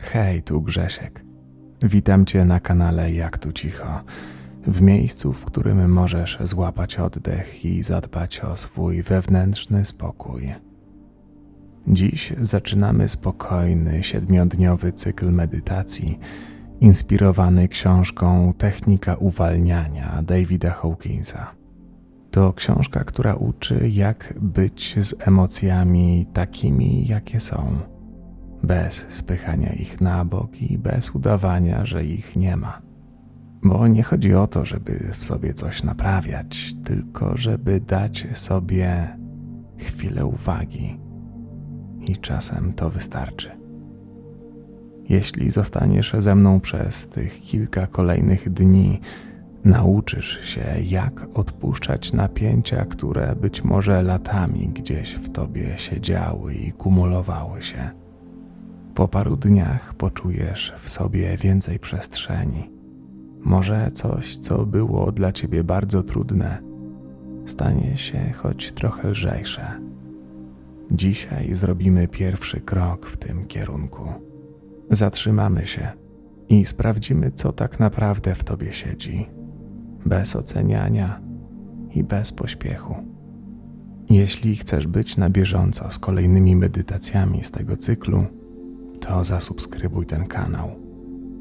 Hej, tu Grzesiek. Witam Cię na kanale Jak tu cicho. W miejscu, w którym możesz złapać oddech i zadbać o swój wewnętrzny spokój. Dziś zaczynamy spokojny, siedmiodniowy cykl medytacji, inspirowany książką Technika uwalniania Davida Hawkinsa. To książka, która uczy, jak być z emocjami takimi, jakie są, bez spychania ich na bok i bez udawania, że ich nie ma. Bo nie chodzi o to, żeby w sobie coś naprawiać, tylko żeby dać sobie chwilę uwagi. I czasem to wystarczy. Jeśli zostaniesz ze mną przez tych kilka kolejnych dni, nauczysz się, jak odpuszczać napięcia, które być może latami gdzieś w tobie siedziały i kumulowały się. Po paru dniach poczujesz w sobie więcej przestrzeni. Może coś, co było dla ciebie bardzo trudne, stanie się choć trochę lżejsze. Dzisiaj zrobimy pierwszy krok w tym kierunku. Zatrzymamy się i sprawdzimy, co tak naprawdę w tobie siedzi, bez oceniania i bez pośpiechu. Jeśli chcesz być na bieżąco z kolejnymi medytacjami z tego cyklu, to zasubskrybuj ten kanał.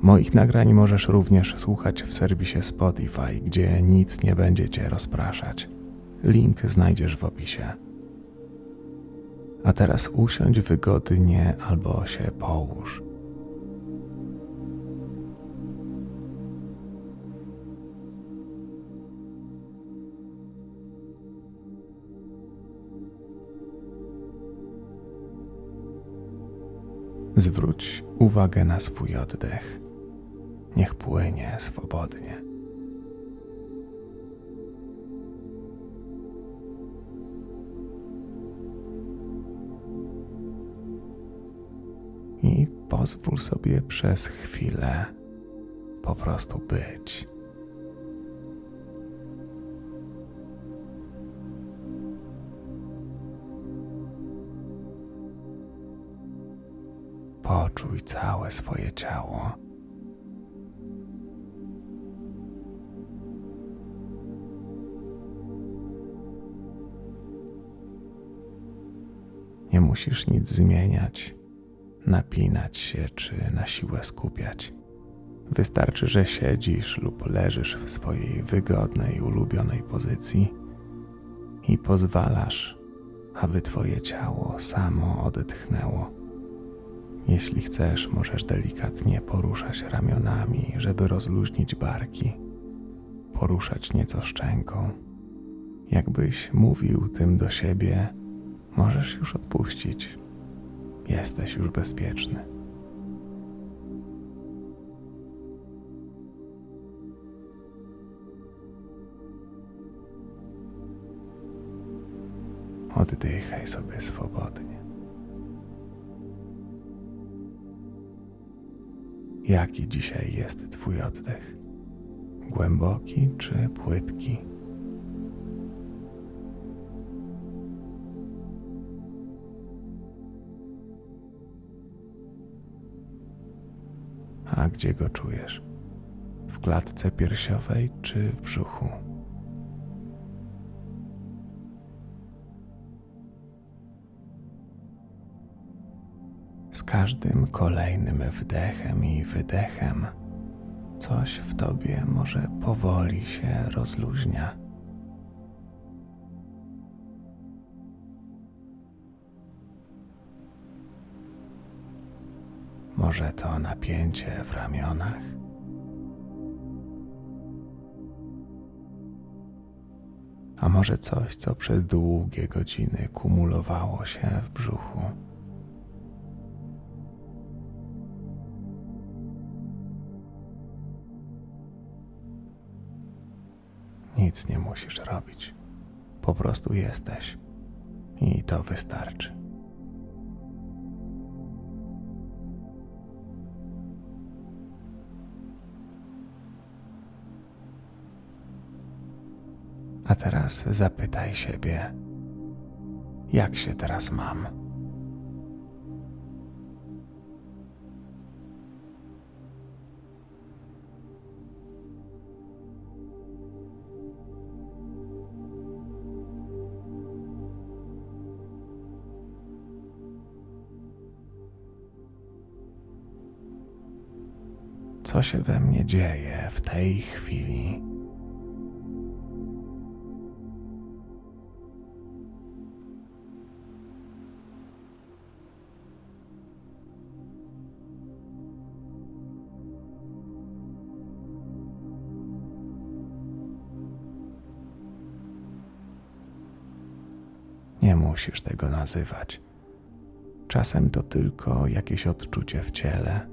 Moich nagrań możesz również słuchać w serwisie Spotify, gdzie nic nie będzie cię rozpraszać. Link znajdziesz w opisie. A teraz usiądź wygodnie albo się połóż. Zwróć uwagę na swój oddech. Niech płynie swobodnie. I pozwól sobie przez chwilę po prostu być. Poczuj całe swoje ciało. Nie musisz nic zmieniać, napinać się czy na siłę skupiać. Wystarczy, że siedzisz lub leżysz w swojej wygodnej, ulubionej pozycji i pozwalasz, aby Twoje ciało samo odetchnęło. Jeśli chcesz, możesz delikatnie poruszać ramionami, żeby rozluźnić barki, poruszać nieco szczęką. Jakbyś mówił tym do siebie, możesz już odpuścić. Jesteś już bezpieczny. Oddychaj sobie swobodnie. Jaki dzisiaj jest Twój oddech? Głęboki czy płytki? A gdzie go czujesz? W klatce piersiowej czy w brzuchu? Każdym kolejnym wdechem i wydechem coś w tobie może powoli się rozluźnia. Może to napięcie w ramionach? A może coś, co przez długie godziny kumulowało się w brzuchu? Nic nie musisz robić. Po prostu jesteś. I to wystarczy. A teraz zapytaj siebie, jak się teraz mam? Co się we mnie dzieje w tej chwili. Nie musisz tego nazywać. Czasem to tylko jakieś odczucie w ciele,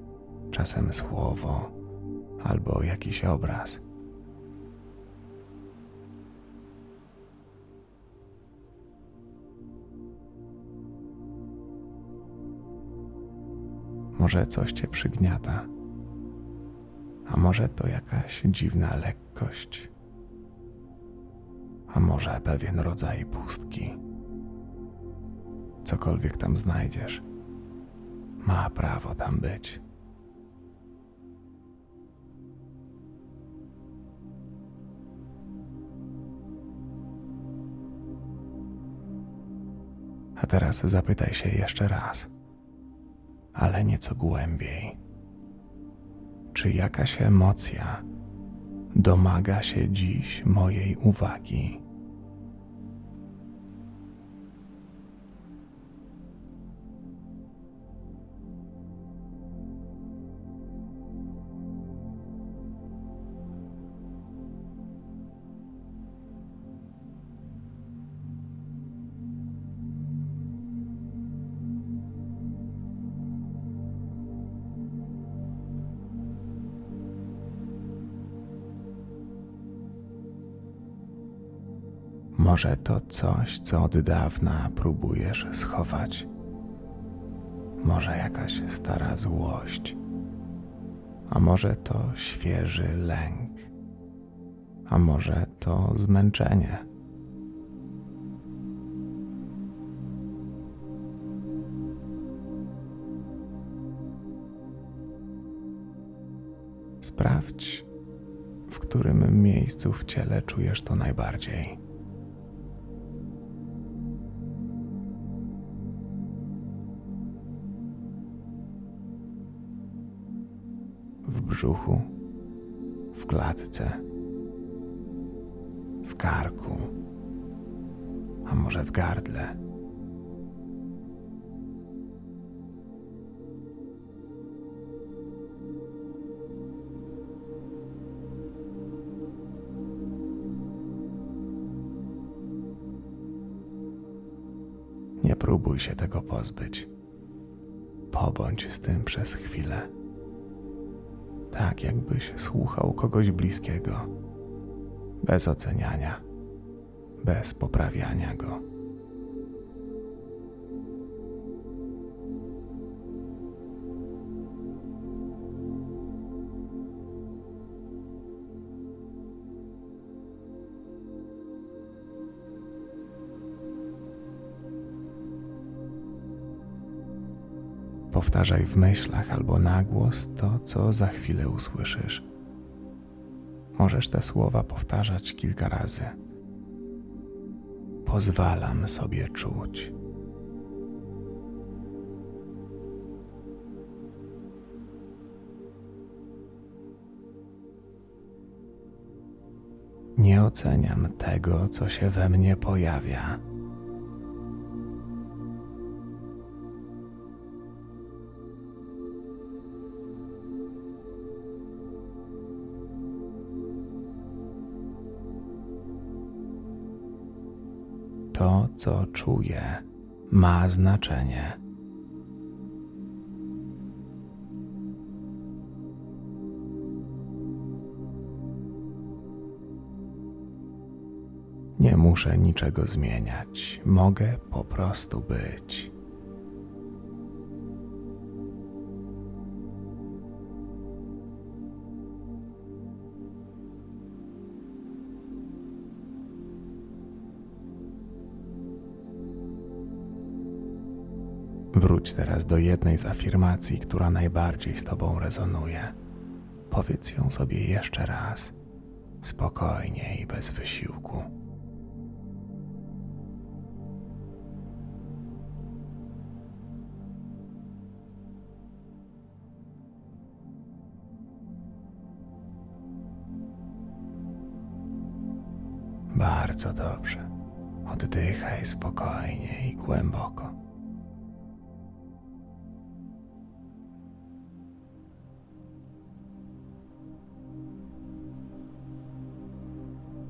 czasem słowo albo jakiś obraz. Może coś cię przygniata, a może to jakaś dziwna lekkość, a może pewien rodzaj pustki cokolwiek tam znajdziesz, ma prawo tam być. A teraz zapytaj się jeszcze raz, ale nieco głębiej. Czy jakaś emocja domaga się dziś mojej uwagi? Może to coś, co od dawna próbujesz schować. Może jakaś stara złość, a może to świeży lęk, a może to zmęczenie. Sprawdź, w którym miejscu w ciele czujesz to najbardziej. Brzuchu, w klatce, w karku, a może w gardle. Nie próbuj się tego pozbyć. Pobądź z tym przez chwilę tak jakbyś słuchał kogoś bliskiego, bez oceniania, bez poprawiania go. Powtarzaj w myślach albo na głos to, co za chwilę usłyszysz. Możesz te słowa powtarzać kilka razy. Pozwalam sobie czuć. Nie oceniam tego, co się we mnie pojawia. To, co czuję, ma znaczenie. Nie muszę niczego zmieniać, mogę po prostu być. Wróć teraz do jednej z afirmacji, która najbardziej z Tobą rezonuje. Powiedz ją sobie jeszcze raz, spokojnie i bez wysiłku. Bardzo dobrze. Oddychaj spokojnie i głęboko.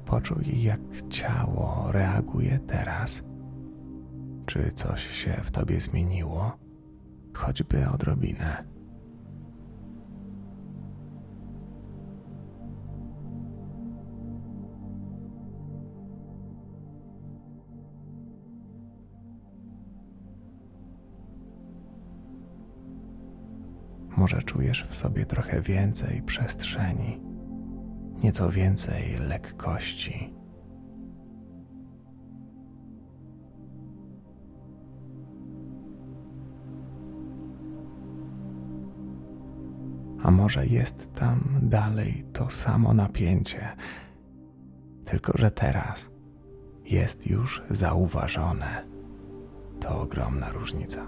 Poczuj, jak ciało reaguje teraz. Czy coś się w tobie zmieniło, choćby odrobinę? Może czujesz w sobie trochę więcej przestrzeni, nieco więcej lekkości. A może jest tam dalej to samo napięcie, tylko że teraz jest już zauważone. To ogromna różnica.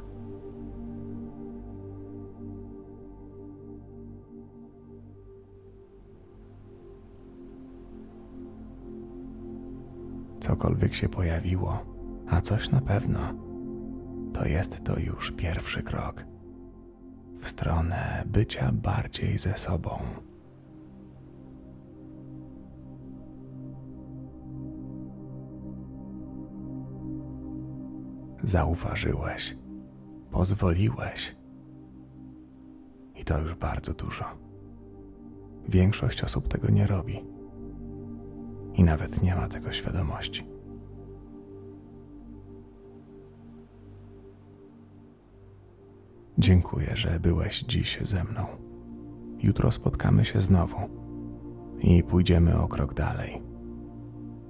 Cokolwiek się pojawiło, a coś na pewno, to jest to już pierwszy krok w stronę bycia bardziej ze sobą. Zauważyłeś, pozwoliłeś. I to już bardzo dużo. Większość osób tego nie robi i nawet nie ma tego świadomości. Dziękuję, że byłeś dziś ze mną. Jutro spotkamy się znowu i pójdziemy o krok dalej.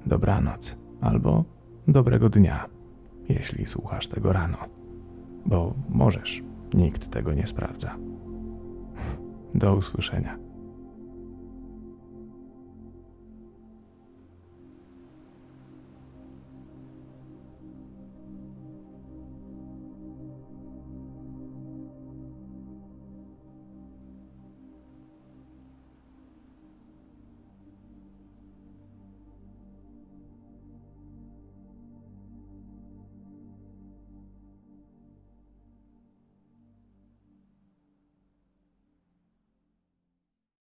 Dobranoc albo dobrego dnia, jeśli słuchasz tego rano, bo możesz, nikt tego nie sprawdza. Do usłyszenia.